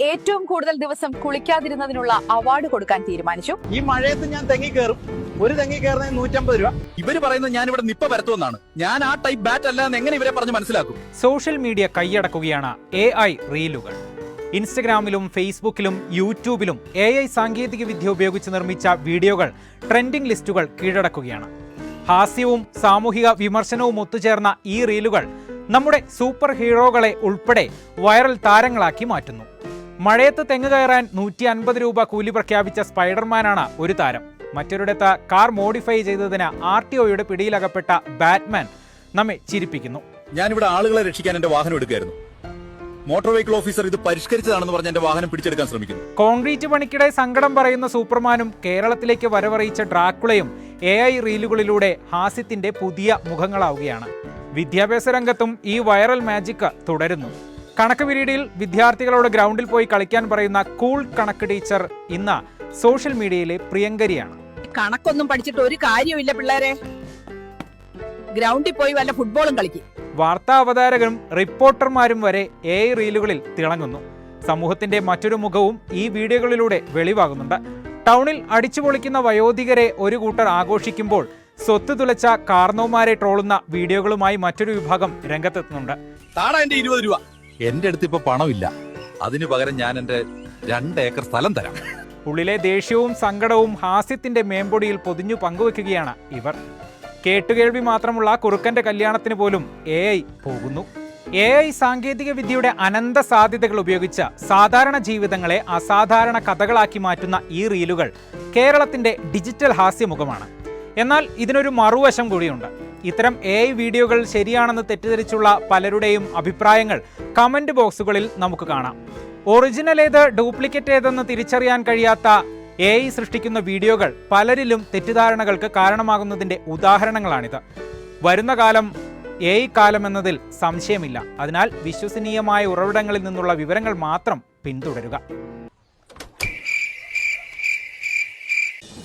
ഏറ്റവും കൂടുതൽ ദിവസം കുളിക്കാതിരുന്നതിനുള്ള അവാർഡ് കൊടുക്കാൻ തീരുമാനിച്ചു. ഈ മഴയത്ത് ഞാൻ തെങ്ങി കയറും. ഒരു തെങ്ങി കയറുന്നതിന് നൂറ്റമ്പത് രൂപ. ഇവർ പറയുന്നത് ഞാൻ ഇവിടെ നിപ്പ പരത്തുമെന്നാണ്. ഞാൻ ആ ടൈപ്പ് ബാറ്റ് അല്ല എന്ന് എങ്ങനെ ഇവരെ പറഞ്ഞ് മനസ്സിലാക്കും? സോഷ്യൽ മീഡിയ കൈയടക്കുകയാണ് എ ഐ റീലുകൾ. ഇൻസ്റ്റഗ്രാമിലും ഫേസ്ബുക്കിലും യൂട്യൂബിലും എ ഐ സാങ്കേതിക വിദ്യ ഉപയോഗിച്ച് നിർമ്മിച്ച വീഡിയോകൾ ട്രെൻഡിംഗ് ലിസ്റ്റുകൾ കീഴടക്കുകയാണ്. ഹാസ്യവും സാമൂഹിക വിമർശനവും ഒത്തുചേർന്ന ഈ റീലുകൾ നമ്മുടെ സൂപ്പർ ഹീറോകളെ ഉൾപ്പെടെ വൈറൽ താരങ്ങളാക്കി മാറ്റുന്നു. മഴയത്ത് തെങ്ങ് കയറാൻ നൂറ്റി അൻപത് രൂപ കൂലി പ്രഖ്യാപിച്ച സ്പൈഡർമാനാണ് ഒരു താരം. മറ്റൊരിടത്ത് കാർ മോഡിഫൈ ചെയ്തതിന് ആർ ടി ഒയുടെ പിടിയിലകപ്പെട്ട ബാറ്റ്മാൻ നമ്മെ ചിരിപ്പിക്കുന്നു. ഞാനിവിടെ ആളുകളെ രക്ഷിക്കാൻ എന്റെ വാഹനം എടുക്കുകയായിരുന്നു. മോട്ടോർ വെഹിക്കിൾ ഓഫീസർ ഇത് പരിഷ്കരിച്ചതാണെന്ന് പറഞ്ഞ് എന്റെ വാഹനം പിടിച്ചെടുക്കാൻ ശ്രമിക്കുന്നു. കോൺക്രീറ്റ് പണിക്കിടെ സങ്കടം പറയുന്ന സൂപ്പർമാനും കേരളത്തിലേക്ക് വരവറിയിച്ച ഡ്രാക്കുളയും എ ഐ റീലുകളിലൂടെ ഹാസ്യത്തിന്റെ പുതിയ മുഖങ്ങളാവുകയാണ്. വിദ്യാഭ്യാസ രംഗത്തും ഈ വൈറൽ മാജിക് തുടരുന്നു. കണക്ക് പിരീഡിൽ വിദ്യാർത്ഥികളോട് ഗ്രൗണ്ടിൽ പോയി കളിക്കാൻ പറയുന്ന കൂൾ കണക്ക് ടീച്ചർ ഇന്ന് സോഷ്യൽ മീഡിയയിലെ പ്രിയങ്കരിയാണ്. കണക്കൊന്നും പഠിച്ചിട്ട് ഒരു കാര്യമില്ല പിള്ളേരെ. ഗ്രൗണ്ടിൽ പോയി വല്ല ഫുട്ബോളും കളിക്കും. വാർത്താ അവതാരകരും റിപ്പോർട്ടർമാരും വരെ എ ഐ റീലുകളിൽ തിളങ്ങുന്നു. സമൂഹത്തിന്റെ മറ്റൊരു മുഖവും ഈ വീഡിയോകളിലൂടെ വെളിവാകുന്നുണ്ട്. ടൗണിൽ അടിച്ചു പൊളിക്കുന്ന വയോധികരെ ഒരു കൂട്ടർ ആഘോഷിക്കുമ്പോൾ സ്വത്ത് തുലച്ച കാർന്നോമാരെ ട്രോളുന്ന വീഡിയോകളുമായി മറ്റൊരു വിഭാഗം രംഗത്തെത്തുന്നുണ്ട്. താടാ എന്റെ ഇരുപത് രൂപ. എന്റെ അടുത്ത് ഇപ്പൊ പണമില്ല. അതിനു പകരം ഞാൻ എന്റെ രണ്ട് ഏക്കർ സ്ഥലം തരാം. ഉള്ളിലെ ദേഷ്യവും സങ്കടവും ഹാസ്യത്തിന്റെ മേമ്പൊടിയിൽ പൊതിഞ്ഞു പങ്കുവെക്കുകയാണ് ഇവർ. കേട്ടുകേൾവി മാത്രമുള്ള കുറുക്കന്റെ കല്യാണത്തിന് പോലും എ ഐ പോകുന്നു. എ ഐ സാങ്കേതിക വിദ്യയുടെ അനന്ത സാധ്യതകൾ ഉപയോഗിച്ച സാധാരണ ജീവിതങ്ങളെ അസാധാരണ കഥകളാക്കി മാറ്റുന്ന ഈ റീലുകൾ കേരളത്തിന്റെ ഡിജിറ്റൽ ഹാസ്യമുഖമാണ്. എന്നാൽ ഇതിനൊരു മറുവശം കൂടിയുണ്ട്. ഇത്തരം എ വീഡിയോകൾ ശരിയാണെന്ന് തെറ്റിദ്ധരിച്ചുള്ള പലരുടെയും അഭിപ്രായങ്ങൾ കമന്റ് ബോക്സുകളിൽ നമുക്ക് കാണാം. ഒറിജിനൽ ഏത് ഡ്യൂപ്ലിക്കേറ്റ് ഏതെന്ന് തിരിച്ചറിയാൻ കഴിയാത്ത എ ഐ സൃഷ്ടിക്കുന്ന വീഡിയോകൾ പലരിലും തെറ്റിദ്ധാരണകൾക്ക് കാരണമാകുന്നതിന്റെ ഉദാഹരണങ്ങളാണിത്. വരുന്ന കാലം എ ഐ കാലം എന്നതിൽ സംശയമില്ല. അതിനാൽ വിശ്വസനീയമായ ഉറവിടങ്ങളിൽ നിന്നുള്ള വിവരങ്ങൾ മാത്രം പിന്തുടരുക.